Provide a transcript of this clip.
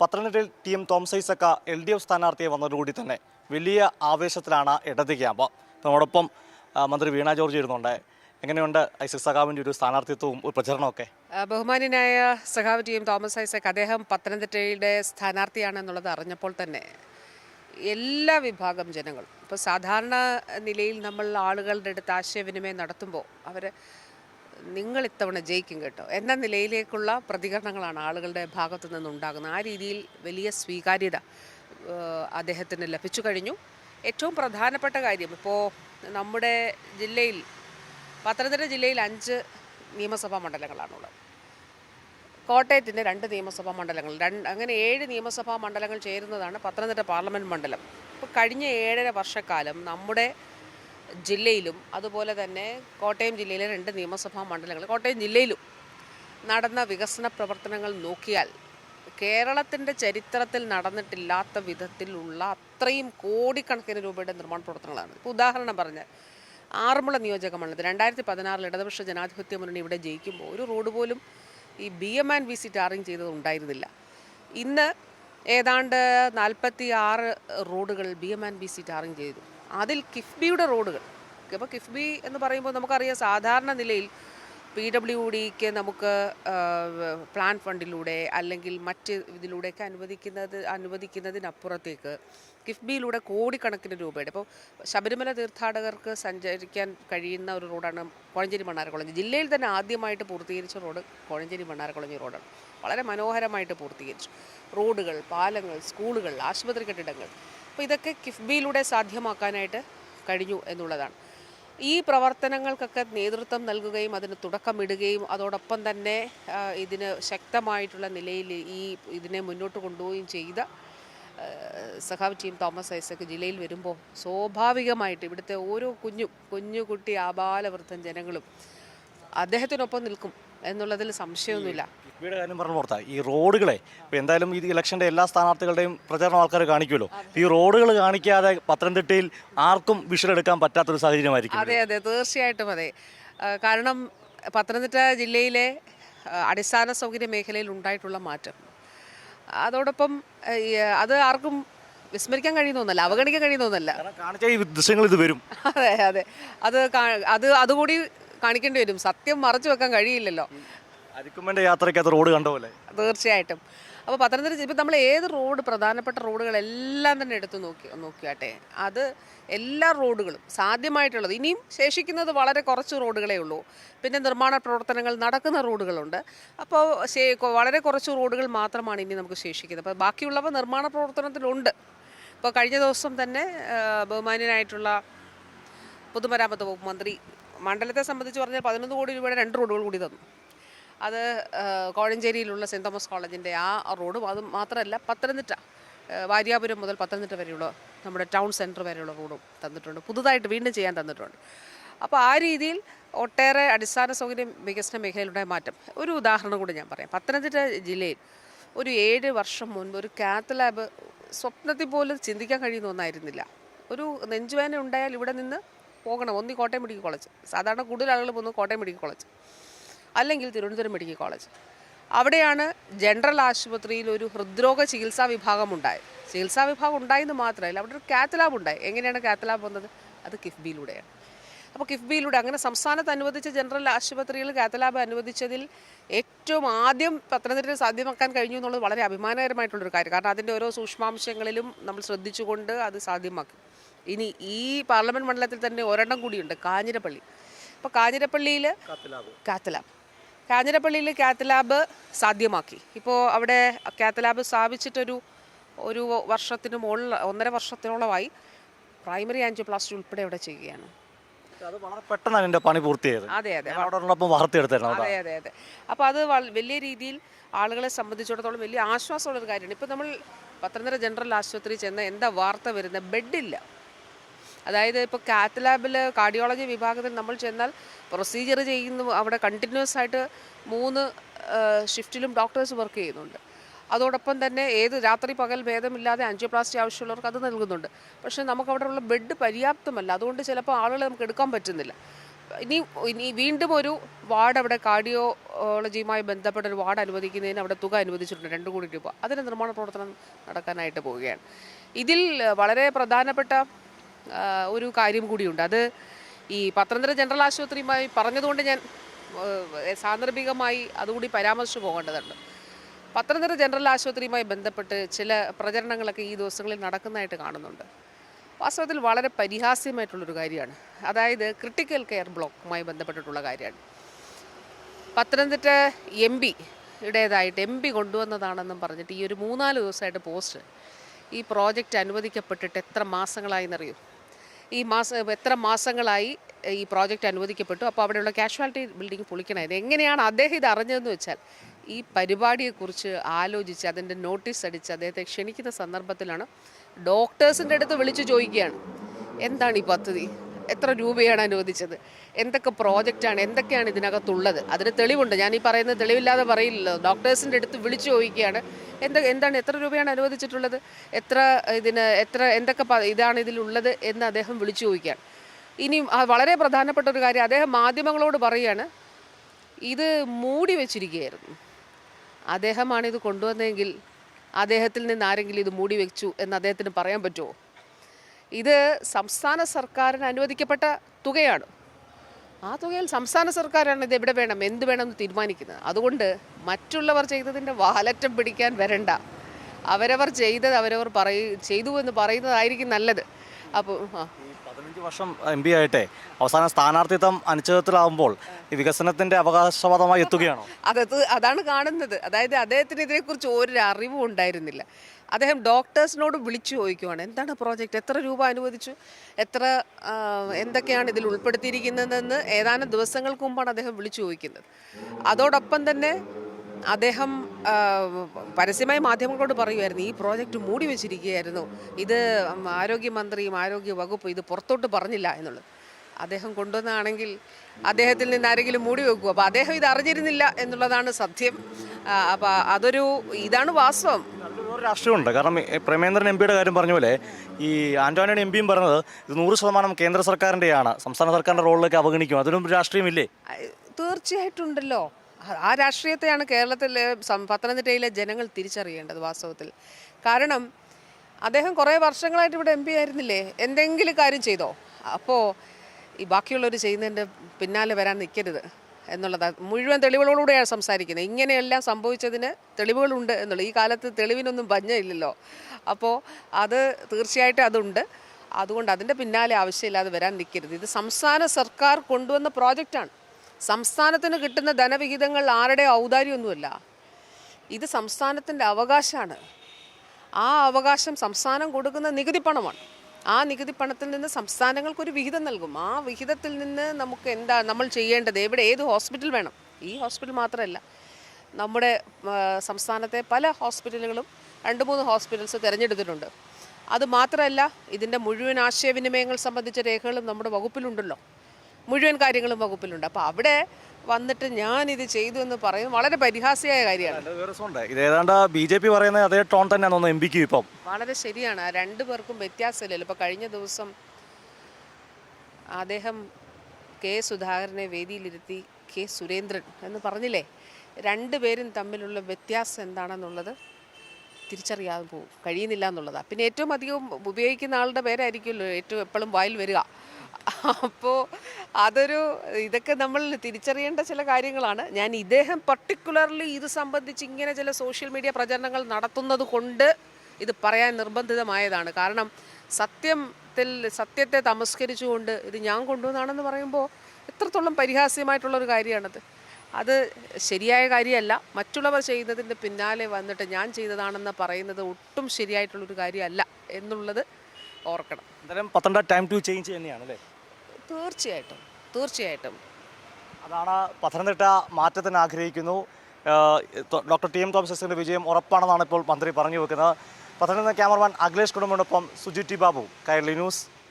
പത്തനംതിട്ടയിൽ T M Thomas Isaac L D F സ്ഥാനാർത്ഥിയെ വന്നതോടുകൂടി തന്നെ വലിയ ആവേശത്തിലാണ് ഇടത് ക്യാമ്പ് നമ്മോടൊപ്പം മന്ത്രി വീണ ജോർജ് ഇരുന്നുണ്ട്. എങ്ങനെയുണ്ട് ഐസക് സഖാവിന്റെ ഒരു സ്ഥാനാർത്ഥിത്വവും ഒരു പ്രചരണമൊക്കെ ബഹുമാനായ സഖാവ് ടി എം തോമസ് ഐസക് അദ്ദേഹം പത്തനംതിട്ടയുടെ സ്ഥാനാർത്ഥിയാണെന്നുള്ളത് അറിഞ്ഞപ്പോൾ തന്നെ എല്ലാ വിഭാഗം ജനങ്ങളും ഇപ്പോൾ സാധാരണ നിലയിൽ നമ്മൾ ആളുകളുടെ അടുത്ത് ആശയവിനിമയം നടത്തുമ്പോൾ അവർ നിങ്ങൾ ഇത്തവണ ജയിക്കും കേട്ടോ. എന്ന നിലയിലേക്കുള്ള പ്രതികരണങ്ങളാണ് ആളുകളുടെ ഭാഗത്തു നിന്നുണ്ടാകുന്നത്. ആ രീതിയിൽ വലിയ സ്വീകാര്യത അദ്ദേഹത്തിന് ലഭിച്ചു കഴിഞ്ഞു. ഏറ്റവും പ്രധാനപ്പെട്ട കാര്യം ഇപ്പോൾ നമ്മുടെ ജില്ലയിൽ പത്തനംതിട്ട ജില്ലയിൽ അഞ്ച് നിയമസഭാ മണ്ഡലങ്ങളാണുള്ളത്. കോട്ടയത്തിന്റെ രണ്ട് നിയമസഭാ മണ്ഡലങ്ങൾ രണ്ട് അങ്ങനെ ഏഴ് നിയമസഭാ മണ്ഡലങ്ങൾ ചേരുന്നതാണ് പത്തനംതിട്ട പാർലമെന്റ് മണ്ഡലം. ഇപ്പോൾ കഴിഞ്ഞ ഏഴര വർഷക്കാലം നമ്മുടെ ജില്ലയിലും അതുപോലെ തന്നെ കോട്ടയം ജില്ലയിലെ രണ്ട് നിയമസഭാ മണ്ഡലങ്ങൾ കോട്ടയം ജില്ലയിലും നടന്ന വികസന പ്രവർത്തനങ്ങൾ നോക്കിയാൽ കേരളത്തിന്റെ ചരിത്രത്തിൽ നടന്നിട്ടില്ലാത്ത വിധത്തിലുള്ള അത്രയും കോടിക്കണക്കിന് രൂപയുടെ നിർമ്മാണ പ്രവർത്തനങ്ങളാണ്. ഇപ്പോൾ ഉദാഹരണം പറഞ്ഞാൽ ആറന്മുള നിയോജക മണ്ഡലത്തിൽ രണ്ടായിരത്തി പതിനാറിൽ ഇടതുപക്ഷ ജനാധിപത്യ മുന്നണി ഇവിടെ ജയിക്കുമ്പോൾ ഒരു റോഡ് പോലും ഈ B M and B C tarring ചെയ്തത് ഉണ്ടായിരുന്നില്ല. ഇന്ന് ഏതാണ്ട് നാൽപ്പത്തി ആറ് റോഡുകൾ B M and B C tarring ചെയ്തു. അതിൽ കിഫ്ബിയുടെ റോഡുകൾ. അപ്പോൾ കിഫ്ബി എന്ന് പറയുമ്പോൾ നമുക്കറിയാം സാധാരണ നിലയിൽ പി ഡബ്ല്യു ഡിക്ക് നമുക്ക് പ്ലാൻ ഫണ്ടിലൂടെ അല്ലെങ്കിൽ മറ്റ് ഇതിലൂടെയൊക്കെ അനുവദിക്കുന്നത് അനുവദിക്കുന്നതിനപ്പുറത്തേക്ക് കിഫ്ബിയിലൂടെ കോടിക്കണക്കിന് രൂപയുടെ. ഇപ്പോൾ ശബരിമല തീർത്ഥാടകർക്ക് സഞ്ചരിക്കാൻ കഴിയുന്ന ഒരു റോഡാണ് കോഴഞ്ചേരി മണ്ണാരക്കുളഞ്ഞി ജില്ലയിൽ തന്നെ ആദ്യമായിട്ട് പൂർത്തീകരിച്ച റോഡ് കോഴഞ്ചേരി മണ്ണാരക്കുളഞ്ഞി റോഡാണ്. വളരെ മനോഹരമായിട്ട് പൂർത്തീകരിച്ചു. റോഡുകൾ പാലങ്ങൾ സ്കൂളുകൾ ആശുപത്രി കെട്ടിടങ്ങൾ. അപ്പോൾ ഇതൊക്കെ കിഫ്ബിയിലൂടെ സാധ്യമാക്കാനായിട്ട് കഴിഞ്ഞു എന്നുള്ളതാണ്. ഈ പ്രവർത്തനങ്ങൾക്കൊക്കെ നേതൃത്വം നൽകുകയും അതിന് തുടക്കമിടുകയും അതോടൊപ്പം തന്നെ ഇതിന് ശക്തമായിട്ടുള്ള നിലയിൽ ഈ ഇതിനെ മുന്നോട്ട് കൊണ്ടുപോവുകയും ചെയ്ത സഖാവ് ടീം തോമസ് ഐസക് ജില്ലയിൽ വരുമ്പോൾ സ്വാഭാവികമായിട്ട് ഇവിടുത്തെ ഓരോ കുഞ്ഞും കുഞ്ഞു കുട്ടി ആബാലവൃദ്ധം ജനങ്ങളും അദ്ദേഹത്തിനൊപ്പം നിൽക്കും എന്നുള്ളതിൽ സംശയമൊന്നുമില്ല. കിഫ്ബിയുടെ കാര്യം പറഞ്ഞു പുറത്താ. ഈ റോഡുകളെ ഇപ്പോൾ എന്തായാലും ഈ ഇലക്ഷന്റെ എല്ലാ സ്ഥാനാർത്ഥികളുടെയും പ്രചരണം ആൾക്കാർ കാണിക്കുമല്ലോ. ഈ റോഡുകൾ കാണിക്കാതെ പത്തനംതിട്ടയിൽ ആർക്കും വിഷലെടുക്കാൻ എടുക്കാൻ പറ്റാത്തൊരു സാഹചര്യമായിരിക്കും അതെ അതെ തീർച്ചയായിട്ടും അതെ. കാരണം പത്തനംതിട്ട ജില്ലയിലെ അടിസ്ഥാന സൗകര്യ മേഖലയിൽ ഉണ്ടായിട്ടുള്ള മാറ്റം. അതോടൊപ്പം അത് ആർക്കും വിസ്മരിക്കാൻ കഴിയുന്നൊന്നല്ല അവഗണിക്കാൻ കഴിയുന്നൊന്നല്ല ദൃശ്യങ്ങൾ ഇത് വരും. അതെ അതെ. അത് അത് അതുകൂടി കാണിക്കേണ്ടി വരും. സത്യം മറച്ചു വെക്കാൻ കഴിയില്ലല്ലോ. അരിക്കുമ്പന്റെ യാത്രയ്ക്കകത്ത് റോഡ് കണ്ട പോലെ. തീർച്ചയായിട്ടും. അപ്പോൾ പത്തനംതിട്ട ഇപ്പം നമ്മൾ ഏത് റോഡ് പ്രധാനപ്പെട്ട റോഡുകളെല്ലാം തന്നെ എടുത്തു നോക്കി നോക്കിയാട്ടെ. അത് എല്ലാ റോഡുകളും സാധ്യമായിട്ടുള്ളത്. ഇനിയും ശേഷിക്കുന്നത് വളരെ കുറച്ച് റോഡുകളേ ഉള്ളൂ. പിന്നെ നിർമ്മാണ പ്രവർത്തനങ്ങൾ നടക്കുന്ന റോഡുകളുണ്ട്. അപ്പോൾ വളരെ കുറച്ച് റോഡുകൾ മാത്രമാണ് ഇനി നമുക്ക് ശേഷിക്കുന്നത്. അപ്പോൾ ബാക്കിയുള്ളവ നിർമ്മാണ പ്രവർത്തനത്തിലുണ്ട്. ഇപ്പോൾ കഴിഞ്ഞ ദിവസം തന്നെ ബഹുമാന്യനായിട്ടുള്ള പൊതുമരാമത്ത് വകുപ്പ് മന്ത്രി മണ്ഡലത്തെ സംബന്ധിച്ച് പറഞ്ഞാൽ പതിനൊന്ന് കോടി രൂപയുടെ രണ്ട് റോഡുകൾ കൂടി തന്നു. അത് കോഴഞ്ചേരിയിലുള്ള സെന്റ് തോമസ് കോളേജിന്റെ ആ റോഡും അത് മാത്രമല്ല പത്തനംതിട്ട വാര്യാപുരം മുതൽ പത്തനംതിട്ട വരെയുള്ള നമ്മുടെ ടൗൺ സെന്റർ വരെയുള്ള റോഡും തന്നിട്ടുണ്ട്. പുതുതായിട്ട് വീണ്ടും ചെയ്യാൻ തന്നിട്ടുണ്ട്. അപ്പോൾ ആ രീതിയിൽ ഒട്ടേറെ അടിസ്ഥാന സൗകര്യം വികസന മേഖലയിലുണ്ടായ മാറ്റം. ഒരു ഉദാഹരണം കൂടി ഞാൻ പറയാം. പത്തനംതിട്ട ജില്ലയിൽ ഒരു ഏഴ് വർഷം മുൻപ് ഒരു കാത്ത് ലാബ് സ്വപ്നത്തിൽ പോലും ചിന്തിക്കാൻ കഴിയുന്ന ഒന്നായിരുന്നില്ല. ഒരു നെഞ്ചുവേന ഉണ്ടായാൽ ഇവിടെ നിന്ന് പോകണം. ഒന്നി കോട്ടയം മെഡിക്കൽ കോളേജ്. സാധാരണ കൂടുതൽ ആളുകൾ പോകുന്നത് കോട്ടയം മെഡിക്കൽ കോളേജ്. അല്ലെങ്കിൽ തിരുവനന്തപുരം മെഡിക്കൽ കോളേജ്. അവിടെയാണ് ജനറൽ ആശുപത്രിയിൽ ഒരു ഹൃദ്രോഗ ചികിത്സാ വിഭാഗം ഉണ്ടായത്. ചികിത്സാ വിഭാഗം ഉണ്ടായെന്ന് മാത്രമല്ല അവിടെ ഒരു കാത്ത് ലാബ് ഉണ്ടായി. എങ്ങനെയാണ് കാത്ത് ലാബ് വന്നത്? അത് കിഫ്ബിയിലൂടെയാണ്. അപ്പോൾ കിഫ്ബിയിലൂടെ അങ്ങനെ സംസ്ഥാനത്ത് അനുവദിച്ച ജനറൽ ആശുപത്രിയിൽ കാത്ത് ലാബ് അനുവദിച്ചതിൽ ഏറ്റവും ആദ്യം പത്തനംതിട്ടയിൽ സാധ്യമാക്കാൻ കഴിഞ്ഞു എന്നുള്ളത് വളരെ അഭിമാനകരമായിട്ടുള്ളൊരു കാര്യം. കാരണം അതിന്റെ ഓരോ സൂക്ഷ്മാംശങ്ങളിലും നമ്മൾ ശ്രദ്ധിച്ചുകൊണ്ട് അത് സാധ്യമാക്കി. ഇനി ഈ പാർലമെന്റ് മണ്ഡലത്തിൽ തന്നെ ഒരെണ്ണം കൂടിയുണ്ട് കാഞ്ഞിരപ്പള്ളി. അപ്പോൾ കാഞ്ഞിരപ്പള്ളിയിൽ കാത്ത് ലാബ് കാഞ്ഞിരപ്പള്ളിയിൽ കാത്ത് ലാബ് സാധ്യമാക്കി. ഇപ്പോൾ അവിടെ കാത്ത് ലാബ് സ്ഥാപിച്ചിട്ടൊരു ഒരു വർഷത്തിന് മുകളിൽ ഒന്നര വർഷത്തിനോളമായി പ്രൈമറി ആൻജിയോപ്ലാസ്റ്റി ഉൾപ്പെടെ ഇവിടെ ചെയ്യുകയാണ്. അത് വളരെ പെട്ടെന്നാണ് എന്റെ പണി പൂർത്തിയായത്. അതെ അതെ. വാർത്തയെടുത്തായിരുന്നു അതെ. അതെ അതെ അപ്പോൾ അത് വലിയ രീതിയിൽ ആളുകളെ സംബന്ധിച്ചിടത്തോളം വലിയ ആശ്വാസമുള്ളൊരു കാര്യമാണ്. ഇപ്പോൾ നമ്മൾ പത്തനംതിട്ട ജനറൽ ആശുപത്രി ചെന്ന എന്താ വാർത്ത വരുന്നത്? ബെഡില്ല. അതായത് ഇപ്പോൾ കാത്ത് ലാബിൽ കാർഡിയോളജി വിഭാഗത്തിൽ നമ്മൾ ചെന്നാൽ പ്രൊസീജിയർ ചെയ്യുന്നു അവിടെ കണ്ടിന്യൂസ് ആയിട്ട് മൂന്ന് ഷിഫ്റ്റിലും ഡോക്ടേഴ്സ് വർക്ക് ചെയ്യുന്നുണ്ട്. അതോടൊപ്പം തന്നെ ഏത് രാത്രി പകൽ ഭേദമില്ലാതെ ആൻജിയോപ്ലാസ്റ്റി ആവശ്യമുള്ളവർക്ക് അത് നൽകുന്നുണ്ട്. പക്ഷേ നമുക്ക് അവിടെയുള്ള ബെഡ് പര്യാപ്തമല്ല. അതുകൊണ്ട് ചിലപ്പോൾ ആളുകളെ നമുക്ക് എടുക്കാൻ പറ്റുന്നില്ല. ഇനി ഇനി വീണ്ടും ഒരു വാർഡ് അവിടെ കാർഡിയോളജിയുമായി ബന്ധപ്പെട്ട ഒരു വാർഡ് അനുവദിക്കുന്നതിന് അവിടെ തുക അനുവദിച്ചിട്ടുണ്ട് രണ്ട് കോടി രൂപ. അതിന് നിർമ്മാണ പ്രവർത്തനം നടക്കാനായിട്ട് പോവുകയാണ്. ഇതിൽ വളരെ പ്രധാനപ്പെട്ട ഒരു കാര്യം കൂടിയുണ്ട്. അത് ഈ പത്തനംതിട്ട ജനറൽ ആശുപത്രിയുമായി പറഞ്ഞതുകൊണ്ട് ഞാൻ സാന്ദർഭികമായി അതുകൂടി പരാമർശിച്ചു പോകേണ്ടതുണ്ട്. പത്തനംതിട്ട ജനറൽ ആശുപത്രിയുമായി ബന്ധപ്പെട്ട് ചില പ്രചരണങ്ങളൊക്കെ ഈ ദിവസങ്ങളിൽ നടക്കുന്നതായിട്ട് കാണുന്നുണ്ട്. വാസ്തവത്തിൽ വളരെ പരിഹാസ്യമായിട്ടുള്ളൊരു കാര്യമാണ്. അതായത് ക്രിട്ടിക്കൽ കെയർ ബ്ലോക്കുമായി ബന്ധപ്പെട്ടിട്ടുള്ള കാര്യമാണ്. പത്തനംതിട്ട എം പിയുടേതായിട്ട് എം പി കൊണ്ടുവന്നതാണെന്നും പറഞ്ഞിട്ട് ഈ ഒരു മൂന്നാൽ ദിവസമായിട്ട് പോസ്റ്റ് ഈ പ്രോജക്റ്റ് അനുവദിക്കപ്പെട്ടിട്ട് എത്ര മാസങ്ങളായി എന്നറിയൂ? ഈ മാസം എത്ര മാസങ്ങളായി ഈ പ്രോജക്റ്റ് അനുവദിക്കപ്പെട്ടു? അപ്പോൾ അവിടെയുള്ള കാഷ്വാലിറ്റി ബിൽഡിംഗ് പൊളിക്കണത് എങ്ങനെയാണ് അദ്ദേഹം ഇത് അറിഞ്ഞതെന്ന് വെച്ചാൽ ഈ പരിപാടിയെക്കുറിച്ച് ആലോചിച്ച് അതിന്റെ നോട്ടീസ് അടിച്ച് അദ്ദേഹത്തെ ക്ഷണിക്കുന്ന സന്ദർഭത്തിലാണ് ഡോക്ടേഴ്സിന്റെ അടുത്ത് വിളിച്ചു ചോദിക്കുകയാണ്. എന്താണ് ഈ പദ്ധതി? എത്ര രൂപയാണ് അനുവദിച്ചത്? എന്തൊക്കെ പ്രോജക്റ്റാണ്? എന്തൊക്കെയാണ് ഇതിനകത്തുള്ളത്? അതിന് തെളിവുണ്ട്. ഞാൻ ഈ പറയുന്നത് തെളിവില്ലാതെ പറയില്ലല്ലോ. ഡോക്ടേഴ്സിന്റെ അടുത്ത് വിളിച്ചു ചോദിക്കുകയാണ്. എന്താ എന്താണ് എത്ര രൂപയാണ് അനുവദിച്ചിട്ടുള്ളത്? എത്ര ഇതിന് എത്ര എന്തൊക്കെ ഇതാണ് ഇതിലുള്ളത് എന്ന് അദ്ദേഹം വിളിച്ചു ചോദിക്കുകയാണ്. ഇനി വളരെ പ്രധാനപ്പെട്ട ഒരു കാര്യം അദ്ദേഹം മാധ്യമങ്ങളോട് പറയുകയാണ് ഇത് മൂടി വെച്ചിരിക്കുകയായിരുന്നു. അദ്ദേഹമാണ് ഇത് കൊണ്ടുവന്നതെങ്കിൽ അദ്ദേഹത്തിൽ നിന്ന് ആരെങ്കിലും ഇത് മൂടി വെച്ചു എന്ന് അദ്ദേഹത്തിന് പറയാൻ പറ്റുമോ? ഇത് സംസ്ഥാന സർക്കാരിന് അനുവദിക്കപ്പെട്ട തുകയാണ്. ആ തുകയിൽ സംസ്ഥാന സർക്കാരാണ് ഇത് എവിടെ വേണം എന്ത് വേണം എന്ന് തീരുമാനിക്കുന്നത്. അതുകൊണ്ട് മറ്റുള്ളവർ ചെയ്തതിന്റെ വാലറ്റം പിടിക്കാൻ വരണ്ട. അവരവർ ചെയ്തത് അവരവർ പറയ ചെയ്തു എന്ന് പറയുന്നതായിരിക്കും നല്ലത്. അപ്പോൾ പതിനഞ്ച് വർഷം എം പി ആയിട്ടെ അവസാന സ്ഥാനാർത്ഥിത്വം അനുച്ഛേദത്തിലാവുമ്പോൾ ഈ വികസനത്തിന്റെ അവകാശവാദമായി എത്തുകയാണോ? അതത് അതാണ് കാണുന്നത്. അതായത് അദ്ദേഹത്തിന് ഇതിനെക്കുറിച്ച് ഒരു അറിവും ഉണ്ടായിരുന്നില്ല. അദ്ദേഹം ഡോക്ടേഴ്സിനോട് വിളിച്ചു ചോദിക്കുവാണ്. എന്താണ് പ്രോജക്റ്റ്? എത്ര രൂപ അനുവദിച്ചു? എത്ര എന്തൊക്കെയാണ് ഇതിൽ ഉൾപ്പെടുത്തിയിരിക്കുന്നതെന്ന് ഏതാനും ദിവസങ്ങൾക്ക് മുമ്പാണ് അദ്ദേഹം വിളിച്ചു ചോദിക്കുന്നത്. അതോടൊപ്പം തന്നെ അദ്ദേഹം പരസ്യമായ മാധ്യമങ്ങളോട് പറയുമായിരുന്നു ഈ പ്രോജക്റ്റ് മൂടി വെച്ചിരിക്കുകയായിരുന്നു. ഇത് ആരോഗ്യമന്ത്രിയും ആരോഗ്യ വകുപ്പും ഇത് പുറത്തോട്ട് പറഞ്ഞില്ല എന്നുള്ളത്. അദ്ദേഹം കൊണ്ടുവന്നാണെങ്കിൽ അദ്ദേഹത്തിൽ നിന്ന് ആരെങ്കിലും മൂടി വെക്കുക അപ്പോൾ അദ്ദേഹം ഇത് അറിഞ്ഞിരുന്നില്ല എന്നുള്ളതാണ് സത്യം. അപ്പോൾ അതൊരു ഇതാണ് വാസ്തവം. രാഷ്ട്രീയമുണ്ട്. കാരണം പ്രമേന്ദ്രൻ എം പിയുടെ കാര്യം പറഞ്ഞ പോലെ ഈ ആന്റോണിയുടെ എം പിയും പറഞ്ഞത് ഇത് നൂറ് ശതമാനം കേന്ദ്ര സർക്കാരിന്റെയാണ് സംസ്ഥാന സർക്കാരിന്റെ റോളിലേക്ക് അവഗണിക്കും. അതിനും രാഷ്ട്രീയമില്ലേ? തീർച്ചയായിട്ടുണ്ടല്ലോ. ആ രാഷ്ട്രീയത്തെയാണ് കേരളത്തിലെ പത്തനംതിട്ടയിലെ ജനങ്ങൾ തിരിച്ചറിയേണ്ടത് വാസ്തവത്തിൽ. കാരണം അദ്ദേഹം കുറേ വർഷങ്ങളായിട്ട് ഇവിടെ എം പി ആയിരുന്നില്ലേ? എന്തെങ്കിലും കാര്യം ചെയ്തോ? അപ്പോൾ ഈ ബാക്കിയുള്ളവർ ചെയ്യുന്നതിന്റെ പിന്നാലെ വരാൻ നിൽക്കരുത് എന്നുള്ളതാണ് മുഴുവൻ തെളിവുകളോടുകൂടെയാണ് സംസാരിക്കുന്നത്. ഇങ്ങനെയെല്ലാം സംഭവിച്ചതിന് തെളിവുകളുണ്ട് എന്നുള്ളത് ഈ കാലത്ത് തെളിവിനൊന്നും ഭഞ്ഞയില്ലല്ലോ അപ്പോൾ അത് തീർച്ചയായിട്ടും അതുണ്ട്. അതുകൊണ്ട് അതിന്റെ പിന്നാലെ ആവശ്യമില്ലാതെ വരാൻ നിൽക്കരുത്. ഇത് സംസ്ഥാന സർക്കാർ കൊണ്ടുവന്ന പ്രോജക്റ്റാണ്. സംസ്ഥാനത്തിന് കിട്ടുന്ന ധനവിഹിതങ്ങൾ ആരുടെ ഔദാര്യമൊന്നുമല്ല. ഇത് സംസ്ഥാനത്തിന്റെ അവകാശമാണ്. ആ അവകാശം സംസ്ഥാനം കൊടുക്കുന്ന നികുതി പണമാണ്. ആ നികുതി പണത്തിൽ നിന്ന് സംസ്ഥാനങ്ങൾക്കൊരു വിഹിതം നൽകും. ആ വിഹിതത്തിൽ നിന്ന് നമുക്ക് എന്താ നമ്മൾ ചെയ്യേണ്ടത്? എവിടെ ഏത് ഹോസ്പിറ്റൽ വേണം? ഈ ഹോസ്പിറ്റൽ മാത്രമല്ല. നമ്മുടെ സംസ്ഥാനത്തെ പല ഹോസ്പിറ്റലുകളും രണ്ട് മൂന്ന് ഹോസ്പിറ്റൽസ് തിരഞ്ഞെടുത്തിട്ടുണ്ട്. അത് മാത്രമല്ല ഇതിന്റെ മുഴുവൻ ആശയവിനിമയങ്ങൾ സംബന്ധിച്ച രേഖകളും നമ്മുടെ വകുപ്പിലുണ്ടല്ലോ. മുഴുവൻ കാര്യങ്ങളും വകുപ്പിലുണ്ട്. അപ്പോൾ അവിടെ വന്നിട്ട് ഞാൻ ഇത് ചെയ്തു എന്ന് പറയുന്നത് വളരെ പരിഹാസ്യമായ കാര്യമാണ്. ഇത് ഏതാണ്ട് ബി ജെ പി പറയുന്ന അതേ ടോൺ തന്നെയാണ് എം പിക്ക് ഇപ്പം. വളരെ ശരിയാണ്. രണ്ടു പേർക്കും വ്യത്യാസമില്ലല്ലോ. ഇപ്പോൾ കഴിഞ്ഞ ദിവസം അദ്ദേഹം കെ സുധാകരനെ വേദിയിലിരുത്തി കെ സുരേന്ദ്രൻ എന്ന് പറഞ്ഞില്ലേ? രണ്ടുപേരും തമ്മിലുള്ള വ്യത്യാസം എന്താണെന്നുള്ളത് തിരിച്ചറിയാതെ പോകും. കഴിയുന്നില്ല എന്നുള്ളതാണ് പിന്നെ ഏറ്റവും അധികം ഉപയോഗിക്കുന്ന ആളുടെ പേരായിരിക്കുമല്ലോ ഏറ്റവും എപ്പോഴും വായിൽ വരിക. അപ്പോൾ അതൊരു ഇതൊക്കെ നമ്മൾ തിരിച്ചറിയേണ്ട ചില കാര്യങ്ങളാണ്. ഞാൻ ഇദ്ദേഹം പർട്ടിക്കുലർലി ഇത് സംബന്ധിച്ച് ഇങ്ങനെ ചില സോഷ്യൽ മീഡിയ പ്രചരണങ്ങൾ നടത്തുന്നത് കൊണ്ട് ഇത് പറയാൻ നിർബന്ധിതമായതാണ്. കാരണം സത്യത്തിൽ സത്യത്തെ തമസ്കരിച്ചുകൊണ്ട് ഇത് ഞാൻ കൊണ്ടുവന്നാണെന്ന് പറയുമ്പോൾ എത്രത്തോളം പരിഹാസ്യമായിട്ടുള്ളൊരു കാര്യമാണത്. അത് ശരിയായ കാര്യമല്ല. മറ്റുള്ളവർ ചെയ്യുന്നതിന്റെ പിന്നാലെ വന്നിട്ട് ഞാൻ ചെയ്തതാണെന്ന് പറയുന്നത് ഒട്ടും ശരിയായിട്ടുള്ളൊരു കാര്യമല്ല എന്നുള്ളത് ഓർക്കണം. എന്തായാലും പത്തനംതിട്ട ടൈം ടു ചേഞ്ച് തന്നെയാണ് അല്ലേ? തീർച്ചയായിട്ടും തീർച്ചയായിട്ടും. അതാണ് പത്തനംതിട്ട മാറ്റത്തിന് ആഗ്രഹിക്കുന്നു. ഡോക്ടർ ടി എം തോമസിന്റെ വിജയം ഉറപ്പാണെന്നാണ് ഇപ്പോൾ മന്ത്രി പറഞ്ഞു വെക്കുന്നത്. പത്തനംതിട്ട ക്യാമറമാൻ അഖിലേഷ് കുടുംബനൊപ്പം സുജിത് ടി ബാബു കൈരളി ന്യൂസ്.